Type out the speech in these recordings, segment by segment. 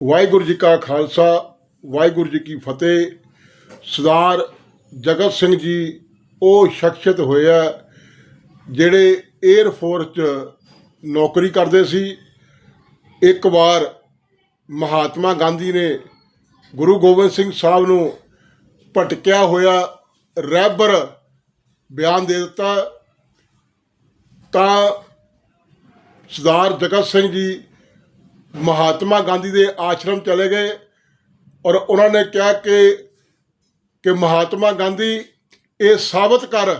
ਵਾਹਿਗੁਰੂ ਜੀ ਕਾ ਖਾਲਸਾ, ਵਾਹਿਗੁਰੂ ਜੀ ਕੀ ਫਤਿਹ। ਸਰਦਾਰ ਜਗਤ ਸਿੰਘ ਜੀ, ਉਹ ਸ਼ਖਸੀਅਤ ਹੋਇਆ ਜਿਹੜੇ 에ਅਰ ਫੋਰਸ 'ਚ ਨੌਕਰੀ ਕਰਦੇ ਸੀ। ਇੱਕ ਵਾਰ ਮਹਾਤਮਾ ਗਾਂਧੀ ਨੇ ਗੁਰੂ ਗੋਬਿੰਦ ਸਿੰਘ ਸਾਹਿਬ ਨੂੰ ਭਟਕਿਆ ਹੋਇਆ ਰਹਿਬਰ ਬਿਆਨ ਦੇ ਦਿੱਤਾ। ਤਾਂ ਸਰਦਾਰ ਜਗਤ ਸਿੰਘ ਜੀ ਮਹਾਤਮਾ ਗਾਂਧੀ ਦੇ ਆਸ਼ਰਮ ਚਲੇ ਗਏ ਔਰ ਉਹਨਾਂ ਨੇ ਕਿਹਾ ਕਿ ਕਿ ਮਹਾਤਮਾ ਗਾਂਧੀ, ਇਹ ਸਾਬਤ ਕਰ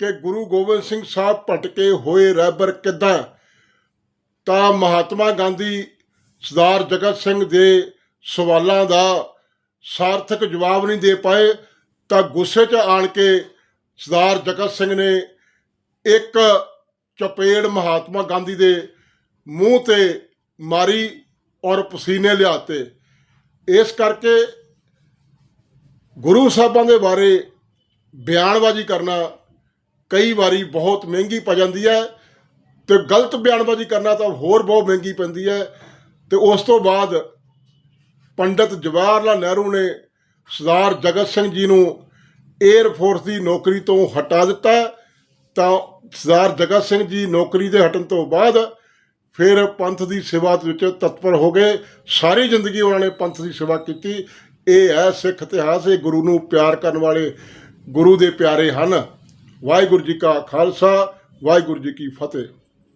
ਕਿ ਗੁਰੂ ਗੋਬਿੰਦ ਸਿੰਘ ਸਾਹਿਬ ਭਟਕੇ ਹੋਏ ਰਹਿਬਰ ਕਿੱਦਾਂ? ਤਾਂ ਮਹਾਤਮਾ ਗਾਂਧੀ ਸਰਦਾਰ ਜਗਤ ਸਿੰਘ ਦੇ ਸਵਾਲਾਂ ਦਾ ਸਾਰਥਕ ਜਵਾਬ ਨਹੀਂ ਦੇ ਪਾਏ, ਤਾਂ ਗੁੱਸੇ 'ਚ ਆਣ ਕੇ ਸਰਦਾਰ ਜਗਤ ਸਿੰਘ ਨੇ ਇੱਕ ਚਪੇੜ ਮਹਾਤਮਾ ਗਾਂਧੀ ਦੇ ਮੂੰਹ ਤੇ ਮਾਰੀ ਔਰ ਪਸੀਨੇ ਲਿਆਤੇ। ਇਸ ਕਰਕੇ ਗੁਰੂ ਸਾਹਿਬਾਂ ਦੇ ਬਾਰੇ ਬਿਆਨਬਾਜ਼ੀ ਕਰਨਾ ਕਈ ਵਾਰੀ ਬਹੁਤ ਮਹਿੰਗੀ ਪੈ ਜਾਂਦੀ ਹੈ ਤੇ ਗਲਤ ਬਿਆਨਬਾਜ਼ੀ ਕਰਨਾ ਤਾਂ ਹੋਰ ਬਹੁਤ ਮਹਿੰਗੀ ਪੈਂਦੀ ਹੈ। ਤੇ ਉਸ ਤੋਂ ਬਾਅਦ ਪੰਡਿਤ ਜਵਾਹਰ ਲਾਲ ਨਹਿਰੂ ਨੇ ਸਰਦਾਰ ਜਗਤ ਸਿੰਘ ਜੀ ਨੂੰ 에ਅਰ ਫੋਰਸ ਦੀ ਨੌਕਰੀ ਤੋਂ ਹਟਾ ਦਿੱਤਾ। ਤਾਂ ਸਰਦਾਰ ਜਗਤ ਸਿੰਘ ਜੀ ਨੌਕਰੀ ਦੇ ਹਟਣ ਤੋਂ ਬਾਅਦ ਫਿਰ ਪੰਥ ਦੀ ਸੇਵਾ ਦੇ ਵਿੱਚ ਤਤਪਰ ਹੋ ਗਏ। ਸਾਰੀ ਜ਼ਿੰਦਗੀ ਉਹਨਾਂ ਨੇ ਪੰਥ ਦੀ ਸੇਵਾ ਕੀਤੀ। ਇਹ ਹੈ ਸਿੱਖ ਇਤਿਹਾਸ। ਇਹ ਗੁਰੂ ਨੂੰ ਪਿਆਰ ਕਰਨ ਵਾਲੇ ਗੁਰੂ ਦੇ ਪਿਆਰੇ ਹਨ। ਵਾਹਿਗੁਰੂ ਜੀ ਕਾ ਖਾਲਸਾ, ਵਾਹਿਗੁਰੂ ਜੀ ਕੀ ਫਤਿਹ।